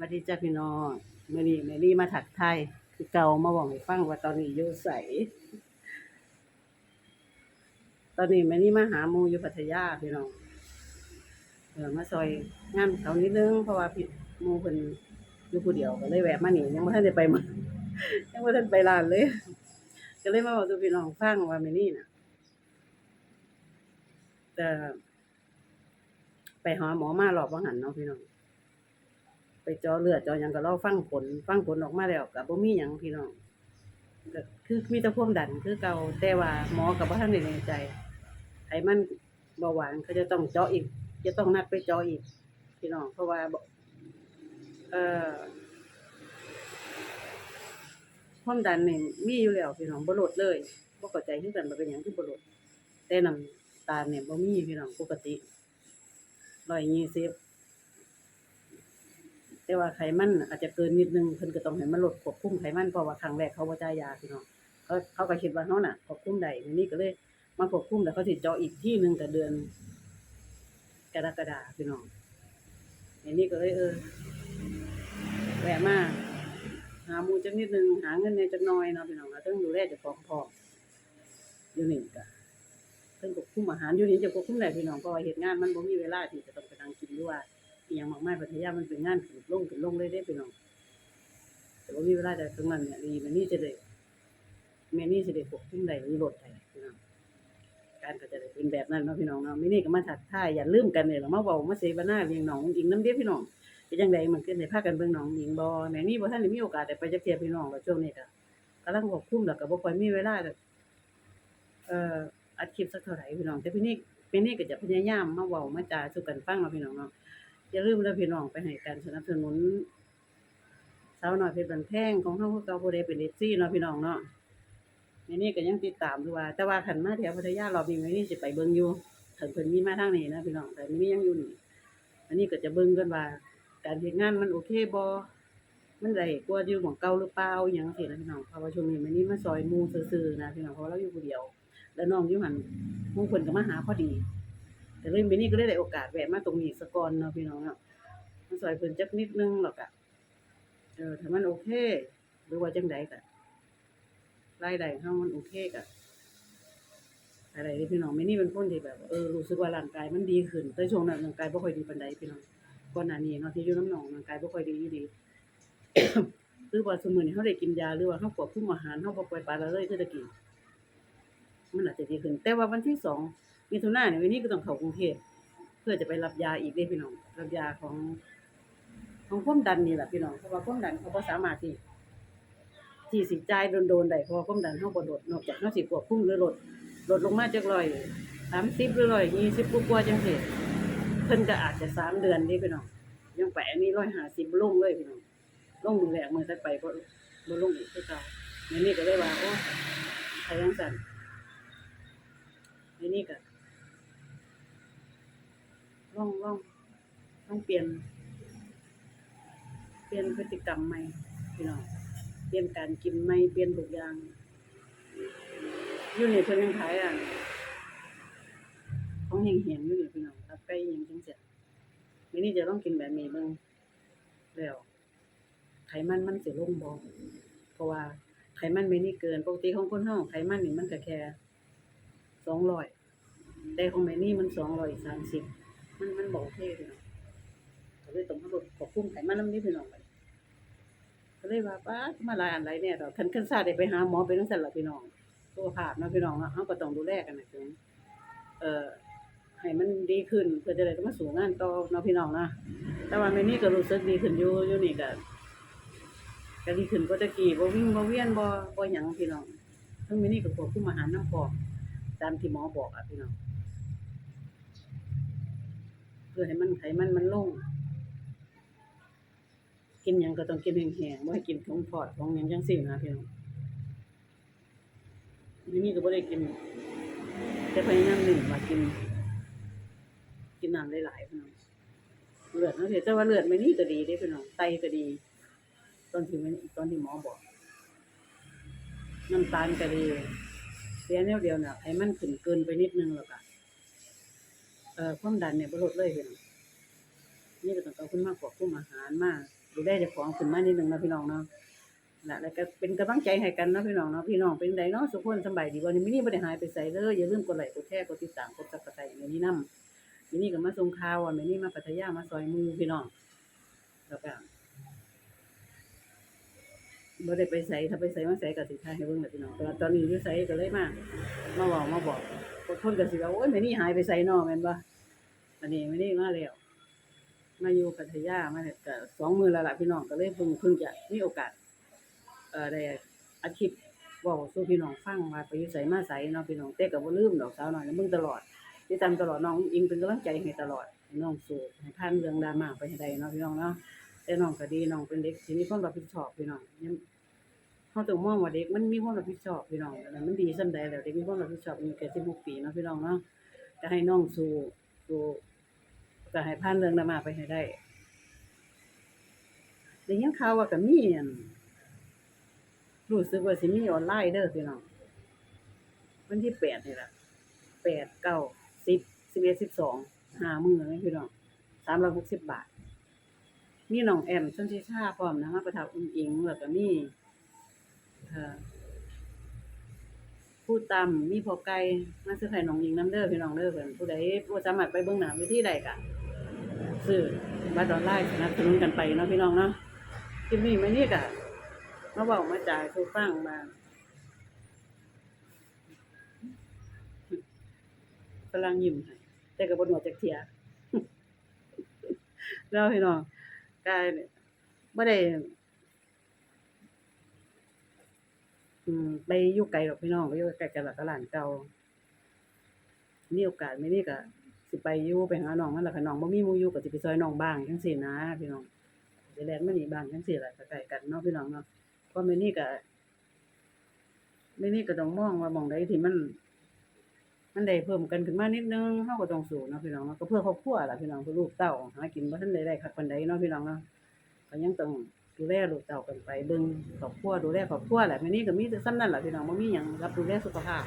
วัสดีจ้าพี่น้องมื่อนี้แม่ลี่มาถักไทยคือเก่ามาบอกให้ฟังว่าตอนนี้อยู่ใสตอนนี้แม่ลี่มาหามูอยู่พัทยาพี่น้องเออมาซอยงานเขานิดนึงเพราะว่าพี่มูเพิ่นอยู่ผู้เดียวก็เลยแวะมานี่ยังบ่ทันได้ไปมายังบ่ทันไปร้านเลย ก็เลยมาบอกสู่พี่น้องฟังว่าแม่ลี่น่ะแต่ไปหาหมอมารอบว่าหันเนาะพี่น้อง ไปจาะเลือดจาะหยังก็รอฟังผล ฟังผลออกมาแล้วก็บ่มีหยังพี่น้องก็คือมีแต่ความดันคือเก่าแต่ว่าหมอก็บ่ทันได้แน่ใจไขมันเบาหวานเขาจะต้องเจาะอีก จะต้องนัดไปเจาะอีก พี่น้องเพราะว่าบ่เอ่อความดันนี่มีอยู่แล้วพี่น้องบ่ลดเลยบ่เข้าใจคือกันว่าเป็นหยังคือบ่ลดแต่น้ำตาลเนี่ยบ่มีพี่น้องปกติ120 แต่ว่าไขมันอาจจะเกินนิดนึงเพิ่นก็ต้องให้มันลดควบคุมไขมันเพราะว่าครั้งแรกเขาบ่จ่ายยาพี่น้องเขาเขาก็คิดว่าเฮาน่ะควบคุมได้อันนี้ก็เลยมาควบคุมแล้วเขาสิเจาะอีกที่หนึงก็เดือน กรกฎาคมพี่น้องอันนี้ก็เลยเออแวะมาหาหมู่จักนิดนึงหาเงินในจักหน่อยเนาะพี่น้องแล้วต้องดูแลเจ้าของพร้อมอยู่นี่ก็เพิ่นควบคุมอาหารอยู่นี่จะควบคุมได้พี่น้องเพราะว่าเฮ็ดงานมันบ่มีเวลาที่จะต้องไปนั่งกินหรือว่า อย่างมากมายพัทยามันเป็นงานขึ้นลงขึ้นลงเลยเด้พี่น้องแต่ว่ามีเวลาแต่ตรงนั้นเนี่ยดีม่นี่จะได้แม่นี่จะได้ควบคุมได้หรือลดได้พี่น้องการก็จะได้เป็นแบบนั้นเนาะพี่น้องเนาะแม่นี่ก็มาทักท่ายอย่าลืมกันเนี่ยเรามาเว้ามาเสวนาเลี้ยงน้องอิงน้ำเด้พี่น้องเป็นจังไดมันขึ้นได้พากันเบิ่งน้องอิงบ่แม่นี่บ่ทันได้มีโอกาสได้ไปจักเที่ยพี่น้องแล้วช่วงนี้ก็กำลังควบคุมแล้วก็บ่ค่อยมีเวลาแบบเอ่ออัดคลิปสักเท่าไหร่พี่น้องแต่พี่นี่พี่นี่ก็จะพยายามมาเว้ามาจาสู่กันฟังเนาะพี่น้องเนาะ อย่าลืมเด้อพี่น้องไปให้การสนับสนุนสาวน้อยเพชรบันแพงของเฮาคือเก่าผู้ใดเป็น FC เนาะพี่น้องเนาะในนี้ก็ยังติดตามอยู่ว่า แต่ว่าคันมาแถวพัทยารอบนี้แม่นี่สิไปเบิ่งอยู่ถึงเพิ่นมีมาทางนี้นะพี่น้องแต่มียังอยู่นี่อันนี้ก็จะเบิ่งกันว่า การเฮ็ดงานมันโอเคบ่มันได้กว่าอยู่หม้องเก่าหรือเปล่าอหยังจังซี่นะพี่น้องเพราะว่าช่วงนี้ม่นี่มาซอยหมู่ซื่อๆนะพี่น้องเพราะเราอยู่ผู้เดียว แล้วน้องอยู่หั่นหมู่เพิ่นก็มาหาพอดี แต่เลยมินี่ก็ได้ได้โอกาสแวะมาตรงนี้สะก่อนเนาะพี่น้องเนาะมาซอยเพิ่นจักนิดนึงหรอกอะเออถ้ามันโอเค หรือว่าจังใดก็รายได้เฮามันโอเคก็อะไรที่พี่น้องมินี่เป็นคนที่แบบเออรู้สึกว่าร่างกายมันดีขึ้นแต่ช่วงนั้นร่างกายบ่ค่อยดีปานใดพี่น้องก่อนหน้านี้เนาะที่อยู่น้ำหนองร่างกายบ่ค่อยดีอยู่ดีคือว่าสมมุติเฮาได้กินยาหรือว่าเฮาควบคุมอาหารเฮาบ่ปล่อยปละละเลยคือตะกี้มันอาจจะดีขึ้น แต่ว่าวันที่สอง มิถุนายนวันนี้ก็ต้องเข้ากรุงเทพเพื่อจะไปรับยาอีกเด้พี่น้อง รับยาของของความดันนี่แหละพี่น้อง เพราะว่าความดันเขาบ่สามารถที่ที่สิจ่ายโดนๆได้เพราะว่าความดันเฮาบ่ลดนอกจากเฮาสิควบคุมหรือลดลดลงมาจากร้อย30หรือร้อยยี่สิบกว่าจังซี่เพิ่นก็อาจจะสามเดือนเด้พี่น้องยังไปอันนี้150ลงเลยพี่น้องลงมือแรกมือถัดไปก็บ่ลงอีกคือเก่าอันนี้ก็เลยว่าโอ้ถ้าจังซั่นอันนี้ก็ องลองลองเปลี่ยน เปลี่ยนพฤติกรรมใหม่พี่น้องเปลี่ยนการกินใหม่เปลี่ยนทุกอย่างอยู่นี่เพิ่นยังขายอะของแห้งๆอยู่นี่พี่น้องตับไก่อิหยังจังซี่มื้อนี้จะลองกินแบบนี้เบิ่งแล้วไขมันมันสิลงบ่เพราะว่าไขมันไม่นี่เกินปกติของคนเฮาไขมันนี่มันก็แค่200แต่ของแม่นี่มันสองร้อยสามสิบ มันมันบอกเท่พี่น้องก็เลยต้องมาลดควบคุ้มไขมันน้ำนี้พี่น้องไปก็เลยว่าป้ามาลายอันหลายเนี่ยดอกคันคันซาได้ไปหาหมอเป็นจังซั่นล่ะพี่น้องสุขภาพนาะพี่น้องเนาะเฮาก็ต้องดูแลกันนะถึงเอ่อให้มันดีขึ้นเพื่อจะได้มาสู่งานต่อเนาะพี่น้องนะแต่ว่าแม่นี่ก็รู้สึกดีขึ้นอยู่อยู่นี่ก็ก็ดีขึ้นกว่าแตะกี้บ่วิ่งบ่เวียนบ่บ่หยังพี่น้องทั้งแม่นี่ก็ควบคุมอาหารน้ำพอกตามที่หมอบอกอะพี่น้อง พื่อให้มันไขมันมันลง กินยังก็ต้องกินแห้งๆบ่ให้กินของทอดของยังจังซี่นะพี่น้องนี่นี่ก็บ่ได้กินแต่พยายามหนึ่งว่ากิน กินน้ำหลายๆพี่น้องเลือดนะเดี๋ยวแต่ว่าเลือดไม่นี่ก็ดีเด้พี่น้องไตก็ดี ตอนที่มันตอนที่หมอบอกน้ำตาลก็ดีเสียแนวเดียวน่ะไขมันขึ้นเกินไปนิดนึงแล้วก็ เอ่อความดันเนี่ยบ่ลดเลยเห็นนี่ก็ต้องเอาขึ้นมาควบคุมอาหารมาดูได้จะของขึ้นมานิดนึงนะพี่น้องเนาะนะแล้วก็เป็นกำลังใจให้กันนะพี่น้องเนาะพี่น้องเป็นไดเนาะสุขคนสบายดีวันี่มื้อนี้บ่ได้หายไปใส่เลยอย่าลืมกดไลค์กดแชร์กดติดตามกด Subscribe มื้อนี้นำมื้อนี้ก็มาส่งข่าวอะมินี่มาพัทยามาซอยมู่พี่น้องแล้วก็ บ่ได้ไปไสถ้าไปไสมาไสก็สิถ่ายให้เบิ่งแหละพี่น้องแต่ว่าตอนนี้อยู่ไสก็เลยมามาเว้ามาบอกบางคนก็สิว่าโอ๊ยมื้อนี้หายไปไสเนาะแม่นบ่อันนี้มื้อนี้มาแล้วมาอยู่พัทยามาเนี่ยก็สองมือแล้วล่ะพี่น้องก็เลยเพิ่งเพิ่งจะมีโอกาสเอ่อได้อัดคลิปเว้าสู่พี่น้องฟังว่าไปอยู่ไสมาไสเนาะพี่น้องแต่ก็บ่ลืมดอกสาวน้อยนะมึงตลอดติดตามตลอดน้องอิงเป็นกำลังใจให้ตลอดน้องสู้ให้ผ่านเรื่องดราม่าไปให้ได้เนาะพี่น้องเนาะแต่น้องก็ดีน้องเป็นเด็กที่มีความรับผิดชอบพี่น้องยัง เฮาต้องมองว่าเด็กมันมีความรับผิดชอบพี่น้องแล้วมันดีส่ำใดแล้วเด็กมีความรับผิดชอบอายุแค่16ปีเนาะพี่น้องเนาะก็ให้น้องสู้สู้ก็ให้ผ่านเรื่องดรามาไปให้ได้ได้ยินข่าวว่าก็มีอันรู้สึกว่าสิมีออนไลน์เด้อพี่น้องวันที่แปดนี่ล่ะแปดเก้าสิบสิบเอ็ดสิบสองห้ามือเลยพี่น้องสามร้อยหกสิบบาทมีน้องแอมชนทิชาพร้อมนะมาประทับอุ้งอิงแล้วก็มี เอ่อผู้ตำมีพอไก่มาซื้อไข่น้องอิงน้ำเด้อพี่น้องเด้อเพิ่นผู้ใดบ่สามารถไปเบิ่งหน้าเวทีใดก็ซื้อบัตรออนไลน์สนับสนุนกันไปเนาะพี่น้องเนาะคลิปนี้มนี่กะมาบอกมาจ่ายคือฟังมาฝรั่งยิ้มแต่ก็บ่หนวจักเทียแล้วพี่น้องกายเนี่ยบ่ได้ อืมไปอยู่ไกลหรอกพี่น้องไปอยู่ไกลกันละตลาดเก่ามีโอกาสไม่นี่ก็สิไปอยู่ไปหาน้องนั่นแหละค่ะน้องบ่มีหมู่อยู่ก็สิไปซอยน้องบ้างจังซี่นะพี่น้องไปแลนด์มานี่บ้างจังซี่ล่ะก็ใกล้กันเนาะพี่น้องเนาะเพราะไมื้อนี้ก็มื้อนี้ก็ต้องมองว่ามองใดที่มันมันได้เพิ่มกันขึ้นมานิดนึงเฮาก็ต้องสู้เนาะพี่น้องเนาะก็เพื่อครอบครัวล่ะพี่น้องเพื่อลูกเต้าหากินบ่ทันได้ได้คักปานใดเนาะพี่น้องเนาะก็ยังต้อง ดูแลลูกเต้ากันไปเบิ่งครอบครัวดูแลครอบครัวแหละมื้อนี้ก็มีแต่ส่ำนั้นแหละพี่น้องบ่มีหยังรับดูแลสุขภาพ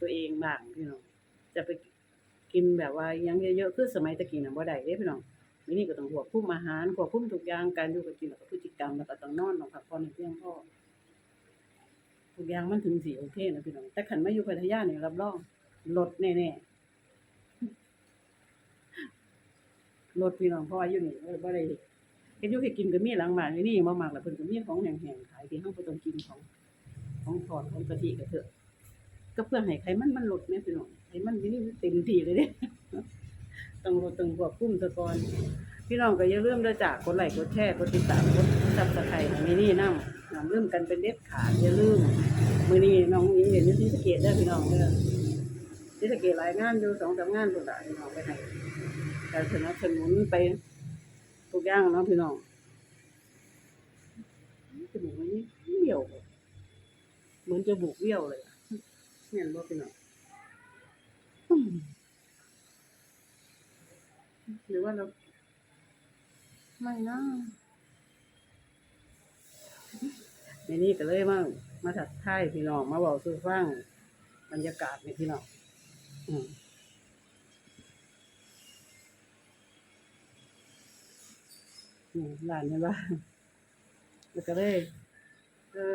ตัวเองบ้างพี่น้องจะไปกินแบบว่าหยังเยอะๆคือสมัยตะกี้น่ะบ่ได้เด้พี่น้องทีนี้ก็ต้องควบคุมอาหารควบคุมทุกอย่างการอยู่กับกินแล้วก็พฤติกรรมแล้วก็ต้องนอนต้องพักผ่อนให้เพียงพอทุกอย่างมันถึงสิโอเคนะพี่น้องแต่คันมาอยู่พัทยานี่รับรองลดแน่ๆลดพี่น้องเพราะว่าอยู่นี่บ่ได้ เฮ็ดอยู่ให้กินก็มีหลังบ้านอยู่นี่บ่มักแล้วเพิ่นก็มีของแห้งๆขายที่เฮาบ่ต้องกินของของทอดของกะทิก็เถอะก็เพื่อให้ไขมันมันลดแม่พี่น้องไขมันอยู่นี่เต็มที่เลยเด้ต้องลดต้องควบคุมซะก่อนพี่น้องก็อย่าลืมเด้อจ้ะกดไลค์กดแชร์กดติดตามกด Subscribe ให้มีนี่นำอย่าลืมกันเป็นเด็ดขาดอย่าลืมมื้อนี้น้องอิงเรียนอยู่ที่สะเกษเด้อพี่น้องเด้อที่สะเกษหลายงานอยู่2-3งานพุ่นล่ะพี่น้องไปให้การสนับสนุนไป ทุกอย่างเนาะพี่น้องจมูกมันนี่เบี้ยวเหมือนจะบุกเบี้ยวเลยอะแม่นบ่พี่น้องอืมหรือว่าเราไม่นะในนี้ก็เลยมามาถัดท้ายพี่น้องมาบอกสู่ฟังบรรยากาศในพี่น้องอืม อืมร้านนี่ว่าแล้วก็เลยเออ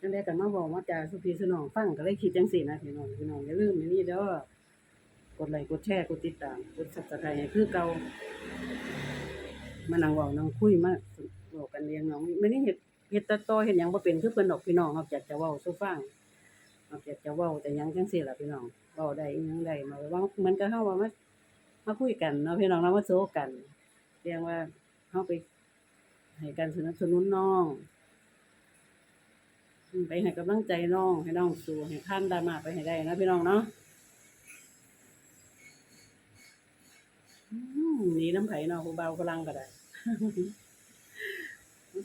จังได้กันมาบอกมาจากสุพีสนองฟังก็เลยคิดจังสี่นะพี่น้องพี่น้องอย่าลืมนนี้เด้อกดไลค์กดแชร์กดติดตามกดซับสไครต์คือเก่ามานั่งเว้านั่งคุยมาเว้ากันเลี้ยงน้องไม่ได้เฮ็ดเฮ็ดตัดต่อเฮ็ดยังบ่เป็นคือเพิ่นดอกพี่น้องนอกจากจะเว้าสู่ฟังนอกจากจะเว้าแต่ยังจังซี่ล่ะพี่น้องเว้าได้ยังได้มาว่าเหมือนกับเฮาว่ามามาคุยกันเนาะพี่น้องเนามาโซกันเรียกว่า เฮาไปให้การสนับสนุนน้องอืมไปให้กำลังใจน้อง ให้น้องสู้ให้ผ่านดราม่าไปให้ได้นะพี่น้องเนาะอืมหนีน้ำไผเนาะผู้เบาฝรั่งก็ได้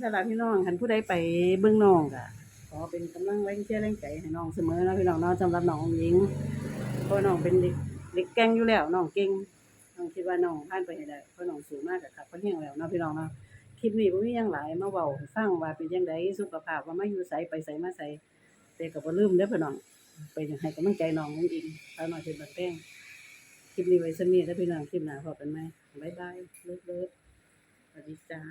สำหรับพี่น้องคันผู้ใดไปเบิ่งน้องก็ขอเป็นกำลังแรงเชียร์แรงใจให้น้องเสมอนะพี่น้องเนาะสำหรับน้องหญิงเพราะน้องเป็นเด็กเด็กแก่งอยู่แล้วน้องเก่ง น้องคิดว่าน้องผ่านไปให้ได้เพราะน้องสูงมากกับขับเขาเฮียงแล้วเนาะพี่น้องเนาะคลิปนี้บ่มีหยังหลายมาเว้าให้ฟังว่าเป็นจังไดสุขภาพว่ามาอยู่ไสไปไสมาไสแต่ก็บ่ลืมเด้อพี่น้องไปให้กำลังใจน้องจริงๆแล้วน้อยเป็นบัดแป้งคลิปนี้ไว้สำนี้ถ้าพี่น้องคลิปหน้าพบกันไหมบ๊ายบายเลิฟเลิฟสวัสดีจ้า